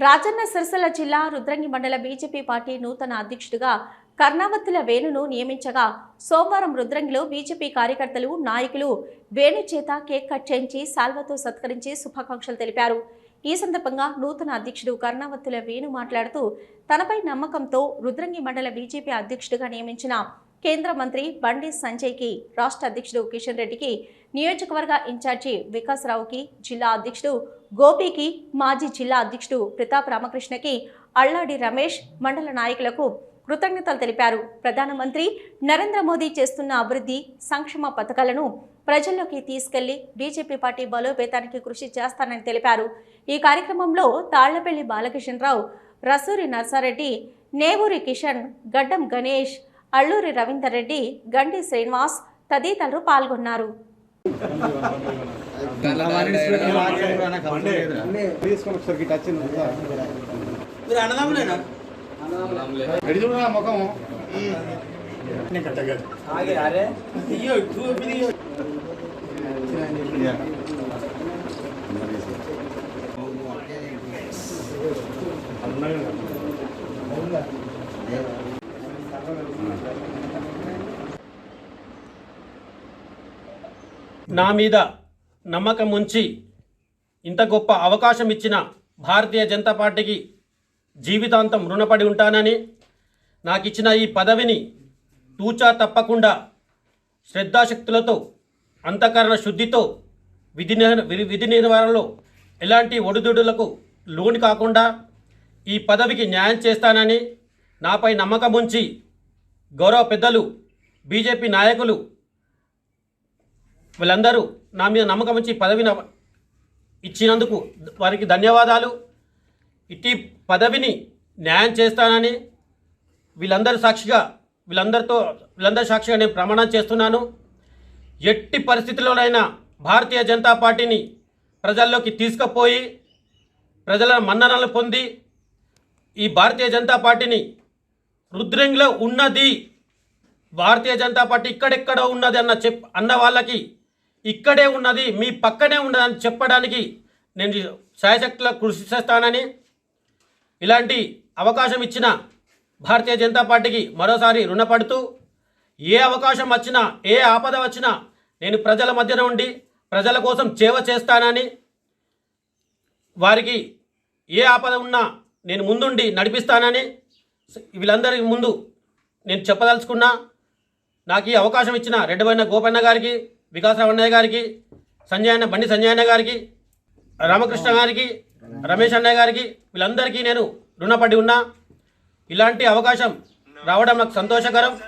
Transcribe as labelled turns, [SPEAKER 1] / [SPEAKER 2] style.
[SPEAKER 1] రాజన్న సిరిసిల్ల జిల్లా రుద్రంగి మండల BJP party నూతన అధ్యక్షుడిగా కర్ణావత్తుల వేణును నియమించగా సోమవారం రుద్రంగిలో బీజేపీ కార్యకర్తలు నాయకులు వేణు చేత కేక్ కట్ చేయించి సాల్వతో సత్కరించి శుభాకాంక్షలు తెలిపారు. ఈ సందర్భంగా నూతన అధ్యక్షుడు కర్ణావత్తుల వేణు మాట్లాడుతూ తనపై నమ్మకంతో రుద్రంగి మండల బీజేపీ అధ్యక్షుడిగా నియమించిన కేంద్ర మంత్రి బండి సంజయ్కి రాష్ట్ర అధ్యక్షుడు కిషన్ రెడ్డికి నియోజకవర్గ ఇన్ఛార్జి వికాసరావుకి జిల్లా అధ్యక్షుడు గోపికి మాజీ జిల్లా అధ్యక్షుడు ప్రతాప్ రామకృష్ణకి అల్లాడి రమేష్ మండల నాయకులకు కృతజ్ఞతలు తెలిపారు. ప్రధానమంత్రి నరేంద్ర మోదీ చేస్తున్న అభివృద్ధి సంక్షేమ పథకాలను ప్రజల్లోకి తీసుకెళ్ళి బీజేపీ పార్టీ బలోపేతానికి కృషి చేస్తానని తెలిపారు. ఈ కార్యక్రమంలో తాళ్ళపల్లి బాలకృష్ణరావు రసూరి నర్సారెడ్డి నేవూరి కిషన్ గడ్డం గణేష్ అల్లూరి రవీందర్ రెడ్డి గండి శ్రీనివాస్ తదితరులు పాల్గొన్నారు.
[SPEAKER 2] అన్నగా
[SPEAKER 3] నా మీద నమ్మకం ఉంచి ఇంత గొప్ప అవకాశం ఇచ్చిన భారతీయ జనతా పార్టీకి జీవితాంతం రుణపడి ఉంటానని నాకు ఇచ్చిన ఈ పదవిని తూచా తప్పకుండా శ్రద్ధాశక్తులతో అంతఃకరణ శుద్ధితో విధి విధి నిర్వహణలో ఎలాంటి ఒడిదుడులకు లోను కాకుండా ఈ పదవికి న్యాయం చేస్తానని నాపై నమ్మకం ఉంచి గౌరవ పెద్దలు బీజేపీ నాయకులు వీళ్ళందరూ నా మీద నమ్మకం ఉంచి పదవిని ఇచ్చినందుకు వారికి ధన్యవాదాలు. ఇట్టి పదవిని న్యాయం చేస్తానని వీళ్ళందరి సాక్షిగా వీళ్ళందరితో వీళ్ళందరి సాక్షిగా నేను ప్రమాణం చేస్తున్నాను. ఎట్టి పరిస్థితుల్లోనైనా భారతీయ జనతా పార్టీని ప్రజల్లోకి తీసుకుపోయి ప్రజల మన్ననలు పొంది ఈ భారతీయ జనతా పార్టీని రుద్రంగిలో ఉన్నది భారతీయ జనతా పార్టీ ఇక్కడెక్కడ ఉన్నది అన్న చెప్ అన్న వాళ్ళకి ఇక్కడే ఉన్నది మీ పక్కనే ఉన్నదని చెప్పడానికి నేను శాయశక్తిలో కృషి చేస్తానని ఇలాంటి అవకాశం ఇచ్చిన భారతీయ జనతా పార్టీకి మరోసారి రుణపడుతూ ఏ అవకాశం వచ్చినా ఏ ఆపద వచ్చినా నేను ప్రజల మధ్యన ఉండి ప్రజల కోసం సేవ చేస్తానని వారికి ఏ ఆపద ఉన్నా నేను ముందుండి నడిపిస్తానని వీళ్ళందరి ముందు నేను చెప్పదలుచుకున్నా. నాకు ఈ అవకాశం ఇచ్చిన రెడ్డిబోయిన గోపన్న గారికి వికాస్ అన్నయ్య గారికి సంజయ్ అన్న బండి సంజయ్ అన్న గారికి రామకృష్ణ గారికి రమేష్ అన్నయ్య గారికి వీళ్ళందరికీ నేను రుణపడి ఉన్నా. ఇలాంటి అవకాశం రావడం నాకు సంతోషకరం.